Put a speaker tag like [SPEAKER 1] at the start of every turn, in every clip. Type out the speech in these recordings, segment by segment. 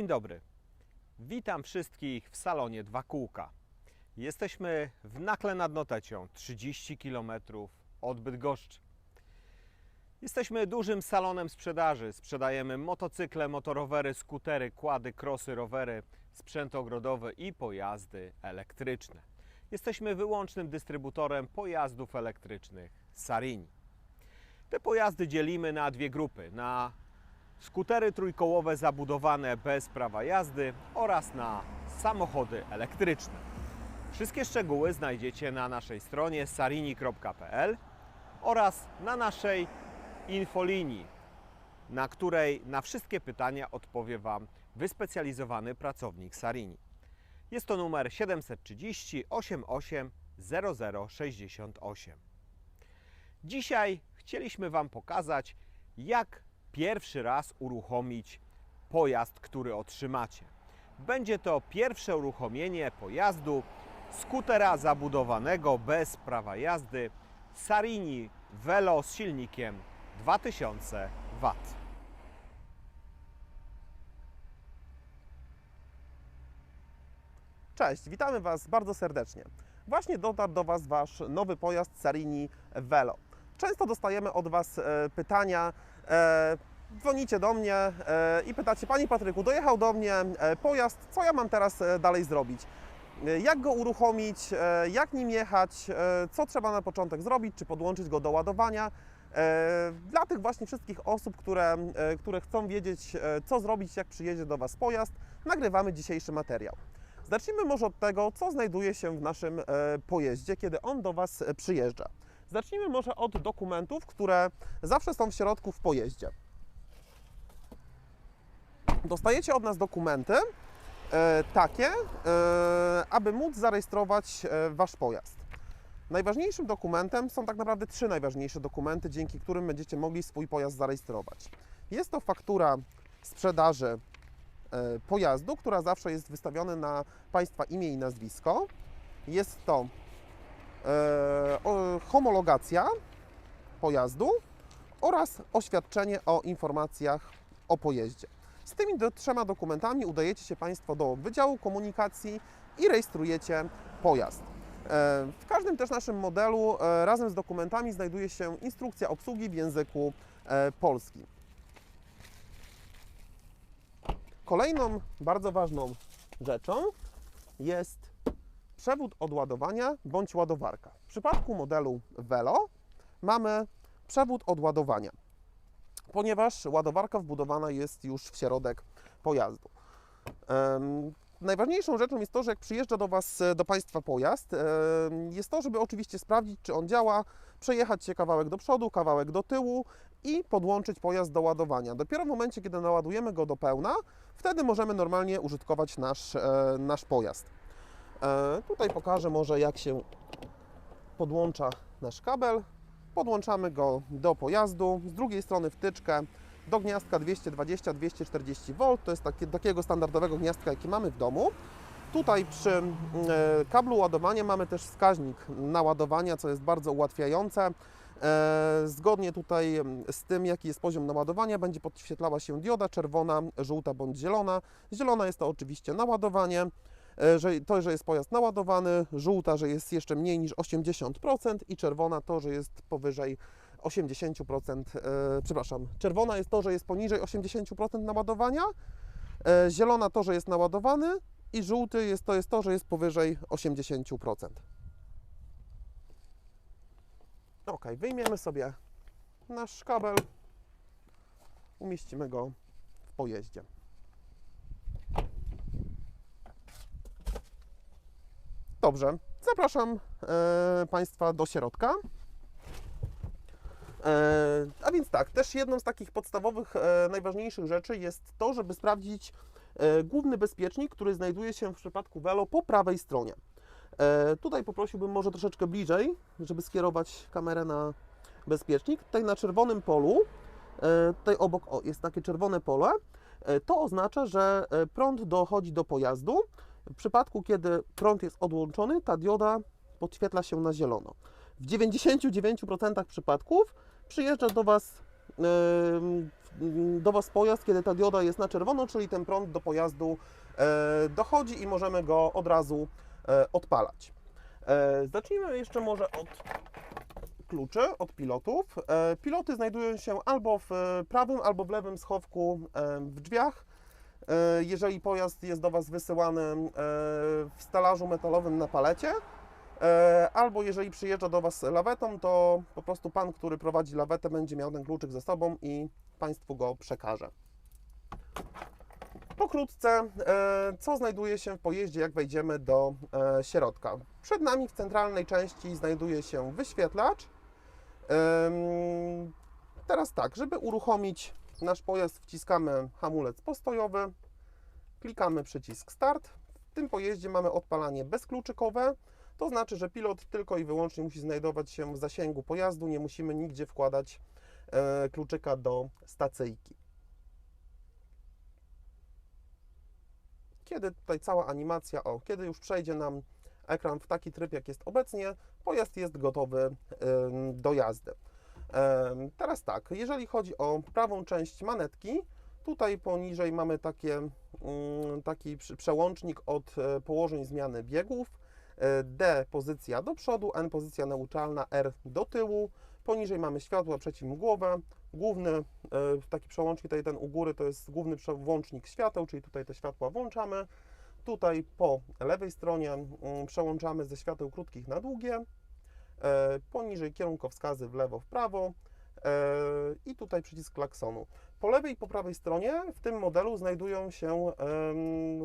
[SPEAKER 1] Dzień dobry. Witam wszystkich w salonie Dwa Kółka. Jesteśmy w Nakle nad Notecią, 30 km od Bydgoszczy. Jesteśmy dużym salonem sprzedaży. Sprzedajemy motocykle, motorowery, skutery, kłady, krosy, rowery, sprzęt ogrodowy i pojazdy elektryczne. Jesteśmy wyłącznym dystrybutorem pojazdów elektrycznych Sarini. Te pojazdy dzielimy na dwie grupy. Na skutery trójkołowe zabudowane bez prawa jazdy oraz na samochody elektryczne. Wszystkie szczegóły znajdziecie na naszej stronie sarini.pl oraz na naszej infolinii, na której na wszystkie pytania odpowie Wam wyspecjalizowany pracownik Sarini. Jest to numer 730 88 0068. Dzisiaj chcieliśmy Wam pokazać, jak pierwszy raz uruchomić pojazd, który otrzymacie. Będzie to pierwsze uruchomienie pojazdu skutera zabudowanego bez prawa jazdy Sarini Velo z silnikiem 2000 W.
[SPEAKER 2] Cześć, witamy Was bardzo serdecznie. Właśnie dotarł do Was Wasz nowy pojazd Sarini Velo. Często dostajemy od Was e, pytania, dzwonicie do mnie e, i pytacie, Panie Patryku, dojechał do mnie e, pojazd, co ja mam teraz e, dalej zrobić? E, Jak go uruchomić, e, jak nim jechać, e, co trzeba na początek zrobić, czy podłączyć go do ładowania? E, Dla tych właśnie wszystkich osób, które, e, które chcą wiedzieć, e, co zrobić, jak przyjedzie do Was pojazd, nagrywamy dzisiejszy materiał. Zacznijmy może od tego, co znajduje się w naszym e, pojeździe, kiedy on do Was e, przyjeżdża. Zacznijmy może od dokumentów, które zawsze są w środku w pojeździe. Dostajecie od nas dokumenty e, takie, e, aby móc zarejestrować e, Wasz pojazd. Najważniejszym dokumentem są tak naprawdę trzy najważniejsze dokumenty, dzięki którym będziecie mogli swój pojazd zarejestrować. Jest to faktura sprzedaży e, pojazdu, która zawsze jest wystawiona na Państwa imię i nazwisko. Jest to homologacja pojazdu oraz oświadczenie o informacjach o pojeździe. Z tymi trzema dokumentami udajecie się Państwo do Wydziału Komunikacji i rejestrujecie pojazd. E, W każdym też naszym modelu e, razem z dokumentami znajduje się instrukcja obsługi w języku e, polskim. Kolejną bardzo ważną rzeczą jest przewód od ładowania bądź ładowarka. W przypadku modelu Velo mamy przewód od ładowania, ponieważ ładowarka wbudowana jest już w środek pojazdu. Em, Najważniejszą rzeczą jest to, że jak przyjeżdża do Was, e, do Państwa pojazd, em, jest to, żeby oczywiście sprawdzić, czy on działa, przejechać się kawałek do przodu, kawałek do tyłu i podłączyć pojazd do ładowania. Dopiero w momencie, kiedy naładujemy go do pełna, wtedy możemy normalnie użytkować nasz, e, nasz pojazd. E, tutaj pokażę może, jak się podłącza nasz kabel. Podłączamy go do pojazdu. Z drugiej strony wtyczkę do gniazdka 220-240 V. To jest takie, takiego standardowego gniazdka, jaki mamy w domu. Tutaj przy e, kablu ładowania mamy też wskaźnik naładowania, co jest bardzo ułatwiające. E, Zgodnie tutaj z tym, jaki jest poziom naładowania, będzie podświetlała się dioda czerwona, żółta bądź zielona. Zielona jest to oczywiście naładowanie, że to, że jest pojazd naładowany, żółta, że jest jeszcze mniej niż 80% i czerwona to, że jest powyżej 80%, e, przepraszam, czerwona jest to, że jest poniżej 80% naładowania, e, zielona to, że jest naładowany i żółty jest to, jest to, że jest powyżej 80%. Ok, wyjmiemy sobie nasz kabel, umieścimy go w pojeździe. Dobrze, zapraszam e, Państwa do środka. E, a więc tak, też jedną z takich podstawowych, e, najważniejszych rzeczy jest to, żeby sprawdzić e, główny bezpiecznik, który znajduje się w przypadku Velo po prawej stronie. E, tutaj poprosiłbym może troszeczkę bliżej, żeby skierować kamerę na bezpiecznik. Tutaj na czerwonym polu, e, tutaj obok o, jest takie czerwone pole, e, to oznacza, że e, prąd dochodzi do pojazdu. W przypadku, kiedy prąd jest odłączony, ta dioda podświetla się na zielono. W 99% przypadków przyjeżdża do Was do Was pojazd, kiedy ta dioda jest na czerwono, czyli ten prąd do pojazdu e, dochodzi i możemy go od razu e, odpalać. E, Zacznijmy jeszcze może od kluczy, od pilotów. Piloty znajdują się albo w prawym, albo w lewym schowku w drzwiach. E, Jeżeli pojazd jest do Was wysyłany e, w stelażu metalowym na palecie, e, albo jeżeli przyjeżdża do Was lawetą, to po prostu pan, który prowadzi lawetę, będzie miał ten kluczyk ze sobą i Państwu go przekaże. Pokrótce, co znajduje się w pojeździe, jak wejdziemy do środka. Przed nami w centralnej części znajduje się wyświetlacz. Teraz tak, żeby uruchomić nasz pojazd, wciskamy hamulec postojowy, klikamy przycisk Start. W tym pojeździe mamy odpalanie bezkluczykowe, to znaczy, że pilot tylko i wyłącznie musi znajdować się w zasięgu pojazdu, nie musimy nigdzie wkładać e, kluczyka do stacyjki. Kiedy tutaj cała animacja, o, kiedy już przejdzie nam ekran w taki tryb, jak jest obecnie, pojazd jest gotowy ym, do jazdy. Teraz tak, jeżeli chodzi o prawą część manetki, tutaj poniżej mamy takie, mm, taki przełącznik od e, położeń zmiany biegów. E, D pozycja do przodu, N pozycja neutralna, R do tyłu. Poniżej mamy światła przeciwmgłowe. Główny e, taki przełącznik, tutaj ten u góry to jest główny prze- włącznik świateł, czyli tutaj te światła włączamy. Tutaj po lewej stronie mm, przełączamy ze świateł krótkich na długie. E, Poniżej kierunkowskazy w lewo, w prawo e, i tutaj przycisk klaksonu. Po lewej i po prawej stronie w tym modelu znajdują się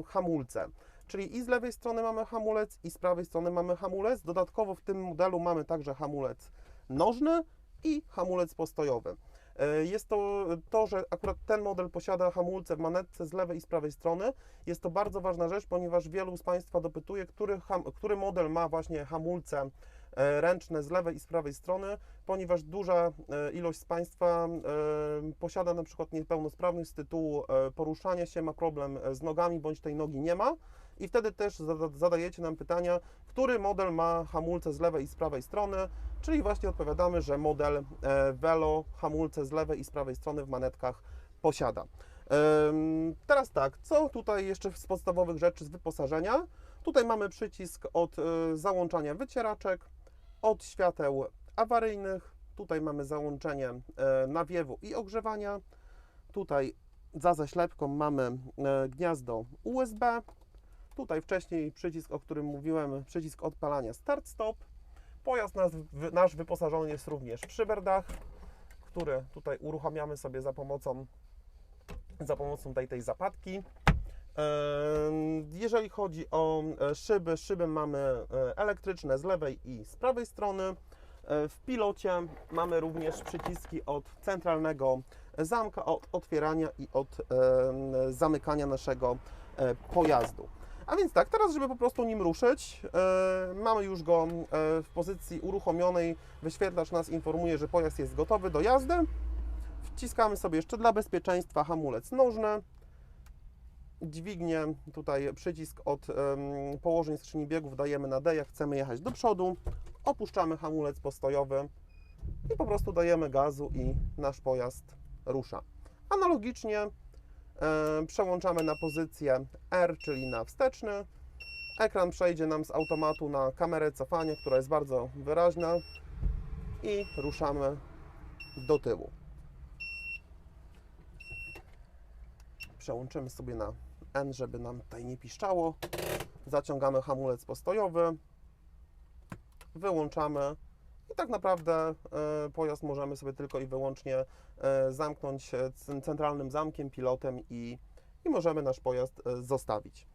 [SPEAKER 2] hamulce. Czyli i z lewej strony mamy hamulec, i z prawej strony mamy hamulec. Dodatkowo w tym modelu mamy także hamulec nożny i hamulec postojowy. E, Jest to to, że akurat ten model posiada hamulce w manetce z lewej i z prawej strony. Jest to bardzo ważna rzecz, ponieważ wielu z Państwa dopytuje, który, który model ma właśnie hamulce ręczne z lewej i z prawej strony, ponieważ duża e, ilość z Państwa e, posiada na przykład niepełnosprawność z tytułu e, poruszania się, ma problem e, z nogami, bądź tej nogi nie ma. I wtedy też zada- zadajecie nam pytania, który model ma hamulce z lewej i z prawej strony, czyli właśnie odpowiadamy, że model e, Velo hamulce z lewej i z prawej strony w manetkach posiada. Teraz tak, co tutaj jeszcze z podstawowych rzeczy z wyposażenia? Tutaj mamy przycisk od e, załączania wycieraczek, od świateł awaryjnych, tutaj mamy załączenie e, nawiewu i ogrzewania, tutaj za zaślepką mamy e, gniazdo USB, tutaj wcześniej przycisk, o którym mówiłem, przycisk odpalania start-stop. Pojazd nasz, wy- nasz wyposażony jest również w szyberdach, który tutaj uruchamiamy sobie za pomocą, za pomocą tej, tej zapadki. Jeżeli chodzi o e, szyby, szyby mamy e, elektryczne z lewej i z prawej strony. E, W pilocie mamy również przyciski od centralnego zamka, od otwierania i od zamykania naszego pojazdu. A więc tak, teraz żeby po prostu nim ruszyć, mamy już go w pozycji uruchomionej. Wyświetlacz nas informuje, że pojazd jest gotowy do jazdy. Wciskamy sobie jeszcze dla bezpieczeństwa hamulec nożny. Dźwignię, tutaj przycisk od położeń skrzyni biegów dajemy na D, jak chcemy jechać do przodu. Opuszczamy hamulec postojowy i po prostu dajemy gazu i nasz pojazd rusza. Analogicznie e, przełączamy na pozycję R, czyli na wsteczny. Ekran przejdzie nam z automatu na kamerę cofania, która jest bardzo wyraźna i ruszamy do tyłu. Przełączymy sobie na N, żeby nam tutaj nie piszczało. Zaciągamy hamulec postojowy, wyłączamy i tak naprawdę e, pojazd możemy sobie tylko i wyłącznie e, zamknąć e, centralnym zamkiem, pilotem i, i możemy nasz pojazd zostawić.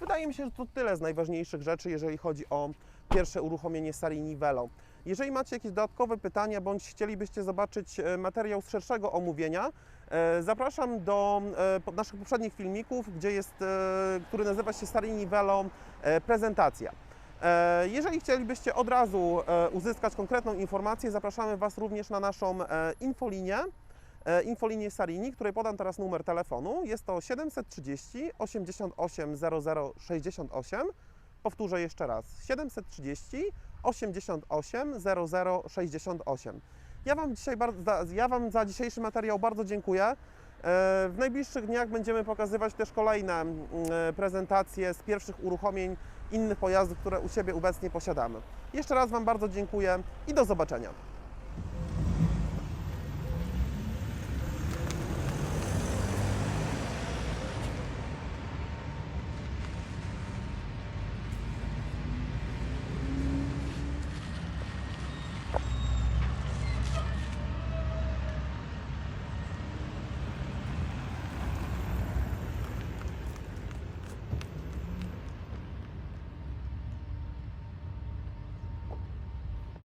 [SPEAKER 2] Wydaje mi się, że to tyle z najważniejszych rzeczy, jeżeli chodzi o pierwsze uruchomienie serii Nivelo. Jeżeli macie jakieś dodatkowe pytania, bądź chcielibyście zobaczyć materiał z szerszego omówienia, zapraszam do e, naszych poprzednich filmików, gdzie jest, e, który nazywa się serii Nivelo e, prezentacja. E, Jeżeli chcielibyście od razu e, uzyskać konkretną informację, zapraszamy Was również na naszą e, infolinię, e, infolinię Sarini, której podam teraz numer telefonu. Jest to 730 88 00 68. Powtórzę jeszcze raz. 730 88 00 68. Ja Wam dzisiaj bardzo, ja Wam za dzisiejszy materiał bardzo dziękuję. E, W najbliższych dniach będziemy pokazywać też kolejne mm, e, prezentacje z pierwszych uruchomień innych pojazdów, które u siebie obecnie posiadamy. Jeszcze raz Wam bardzo dziękuję i do zobaczenia.